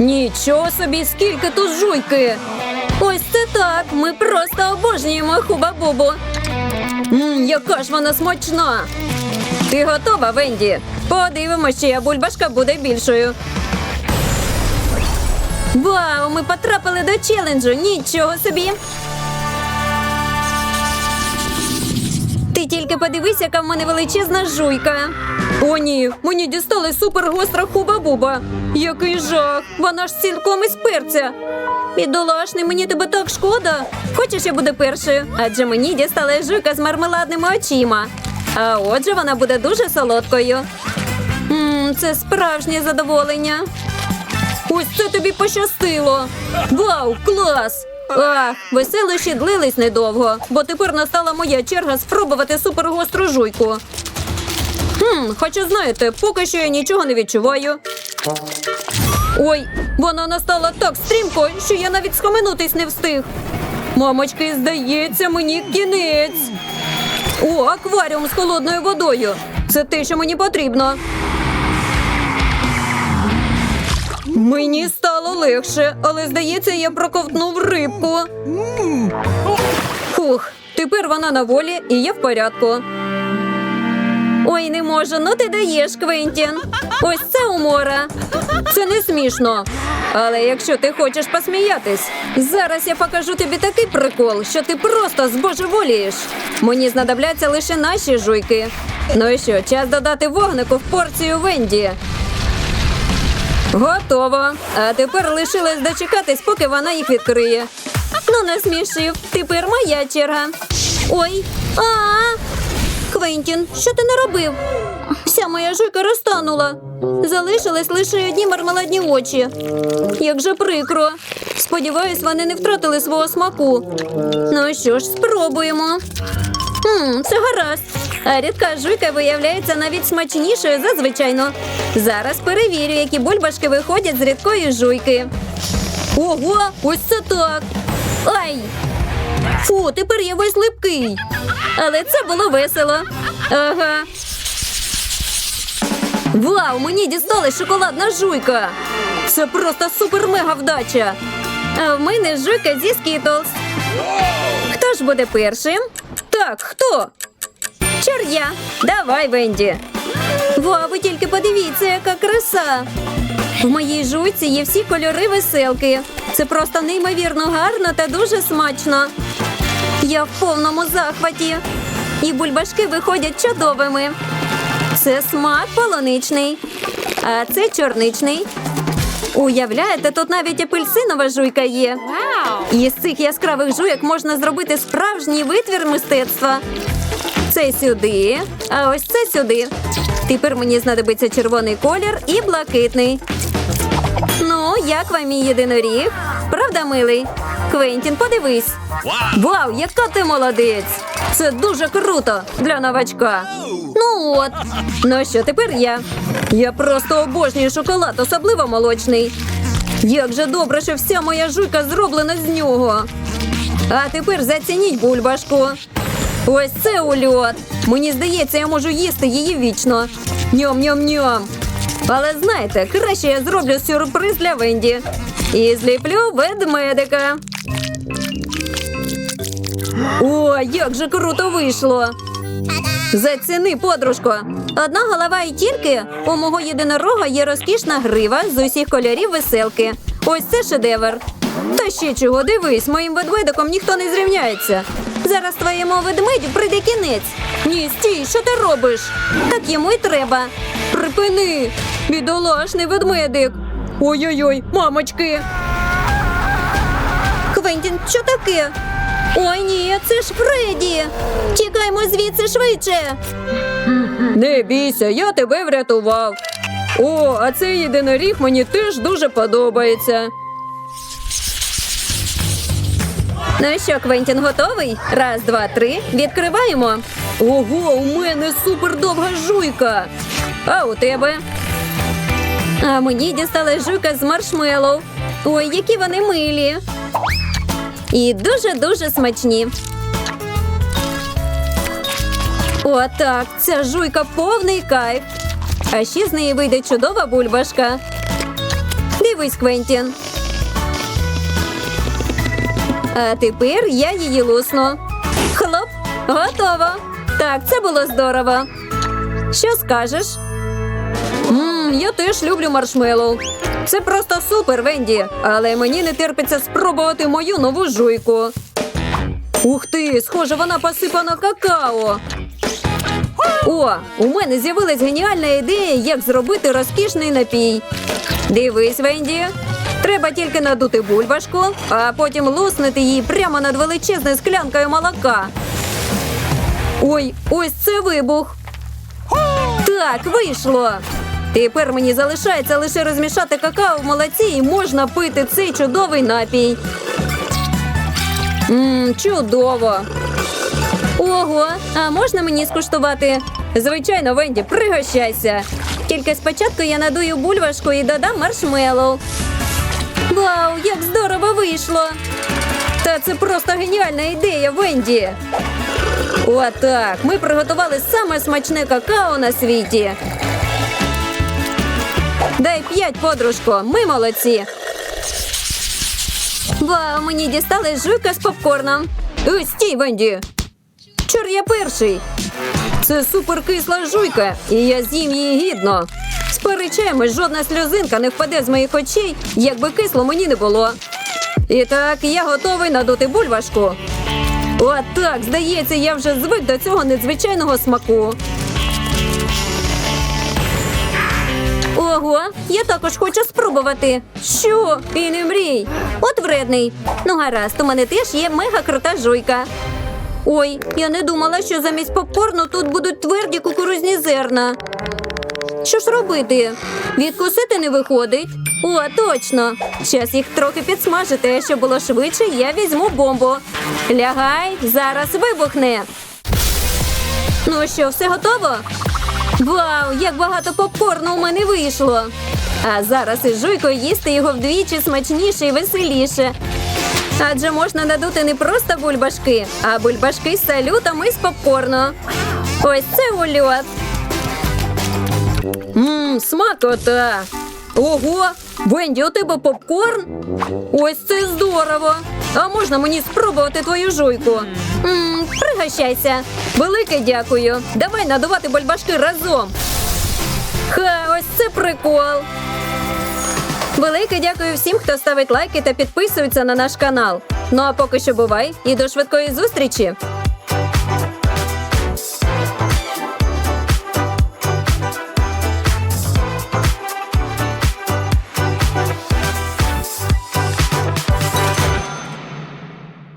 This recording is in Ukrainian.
Нічого собі, скільки тут жуйки. Ось це так. Ми просто обожнюємо хуба-бубу. Мм, яка ж вона смачна. Ти готова, Венді? Подивимося, чия бульбашка буде більшою. Вау, ми потрапили до челенджу. Нічого собі. Ти тільки подивись, яка в мене величезна жуйка. О, ні, мені дістали супергостра хуба-буба. Який жах! Вона ж цілком із перця. Бідолашний, мені тебе так шкода. Хочеш, я буду першою? Адже мені дістала жуйка з мармеладними очима. А отже, вона буде дуже солодкою. Мм, це справжнє задоволення. Ось це тобі пощастило. Вау, клас! Ах, веселощі длились недовго, бо тепер настала моя черга спробувати супергостру жуйку. Хм, хоча знаєте, поки що я нічого не відчуваю. Ой, вона настала так стрімко, що я навіть схаменутись не встиг. Мамочки, здається, мені кінець. О, акваріум з холодною водою. Це те, що мені потрібно. Мені стало легше, але здається, я проковтнув рибку. Фух, тепер вона на волі і я в порядку. Ой, не можу, ну ти даєш, Квентін. Ось це умора. Це не смішно. Але якщо ти хочеш посміятись, зараз я покажу тобі такий прикол, що ти просто збожеволієш. Мені знадобляться лише наші жуйки. Ну і що, час додати вогнику в порцію Венді. Готово. А тепер лишилось дочекатись, поки вона їх відкриє. Ну, не смішив. Тепер моя черга. Ой, а Квентін, що ти наробив? Вся моя жуйка розтанула. Залишились лише одні мармеладні очі. Як же прикро. Сподіваюсь, вони не втратили свого смаку. Ну що ж, спробуємо. Хм, це гаразд. А рідка жуйка виявляється навіть смачнішою за звичайно. Зараз перевірю, які бульбашки виходять з рідкої жуйки. Ого, ось це так. Ай! Фу, тепер я весь липкий. Але це було весело. Ага. Вау, мені дісталась шоколадна жуйка. Це просто супер-мега вдача. А в мене жуйка зі Skittles. Хто ж буде першим? Так, хто? Чор я. Давай, Венді. Вау, ви тільки подивіться, яка краса. В моїй жуйці є всі кольори веселки. Це просто неймовірно гарно та дуже смачно. Я в повному захваті. І бульбашки виходять чудовими. Це смак полуничний, а це чорничний. Уявляєте, тут навіть апельсинова жуйка є. І з цих яскравих жуйок можна зробити справжній витвір мистецтва. Це сюди, а ось це сюди. Тепер мені знадобиться червоний колір і блакитний. Як вам мій єдиноріг? Правда, милий? Квентін, подивись. Вау, яка ти молодець! Це дуже круто для новачка. Ну от. Ну що, тепер я. Я просто обожнюю шоколад, особливо молочний. Як же добре, що вся моя жуйка зроблена з нього. А тепер зацініть бульбашку. Ось це ульот. Мені здається, я можу їсти її вічно. Ням-ням-ням. Але знаєте, краще я зроблю сюрприз для Венді. І зліплю ведмедика. О, як же круто вийшло! Заціни, подружко. Одна голова і тільки у мого єдинорога є розкішна грива з усіх кольорів веселки. Ось це шедевр. Та ще чого, дивись, моїм ведмедиком ніхто не зрівняється. Зараз твоєму ведмедю прийде кінець. Ні, стій, що ти робиш? Так йому й треба. Припини, бідолашний ведмедик. Ой-ой-ой, мамочки. Квентін, що таке? Ой, ні, це ж Фредді. Тікаймо звідси швидше. Не бійся, я тебе врятував. О, а цей єдиноріг мені теж дуже подобається. Ну що, Квентін, готовий? Раз, два, три. Відкриваємо. Ого, у мене супер довга жуйка. А у тебе? А мені дісталась жуйка з маршмеллоу. Ой, які вони милі. І дуже-дуже смачні. Отак, ця жуйка повний кайф. А ще з неї вийде чудова бульбашка. Дивись, Квентін. А тепер я її лусну. Хлоп, готово. Так, це було здорово. Що скажеш? Мм, я теж люблю маршмеллоу. Це просто супер, Венді. Але мені не терпиться спробувати мою нову жуйку. Ух ти, схоже, вона посипана какао. О, у мене з'явилась геніальна ідея, як зробити розкішний напій. Дивись, Венді. Треба тільки надути бульбашку, а потім луснути її прямо над величезною склянкою молока. Ой, ось це вибух. Так, вийшло. Тепер мені залишається лише розмішати какао в молоці і можна пити цей чудовий напій. Мм, чудово. Ого, а можна мені скуштувати? Звичайно, Венді, пригощайся. Тільки спочатку я надую бульбашку і додам маршмеллоу. Вау, як здорово вийшло! Та це просто геніальна ідея, Венді. Отак. Ми приготували саме смачне какао на світі. Дай п'ять, подружко, ми молодці. Вау, мені дісталась жуйка з попкорном. Ой, стій, Венді. Чор я перший. Це суперкисла жуйка, і я з'їм її гідно. Сперечаємось, жодна сльозинка не впаде з моїх очей, якби кисло мені не було. І так, я готовий надути бульбашку. От так, здається, я вже звик до цього незвичайного смаку. Ого, я також хочу спробувати. Що? І не мрій. От вредний. Ну гаразд, у мене теж є мега крута жуйка. Ой, я не думала, що замість попкорну тут будуть тверді кукурузні зерна. Що ж робити? Відкусити не виходить. О, точно. Час їх трохи підсмажити, а щоб було швидше, я візьму бомбу. Лягай, зараз вибухне. Ну що, все готово? Вау, як багато попкорну у мене вийшло. А зараз із жуйкою їсти його вдвічі смачніше і веселіше. Адже можна надути не просто бульбашки, а бульбашки з салютом і з попкорну. Ось це ульот. Мм, смакота. Ого, Венді, у тебе попкорн? Ось це здорово. А можна мені спробувати твою жуйку? Мм, пригощайся. Велике дякую. Давай надувати бульбашки разом. Ха, ось це прикол. Велике дякую всім, хто ставить лайки та підписується на наш канал. Ну а поки що бувай і до швидкої зустрічі!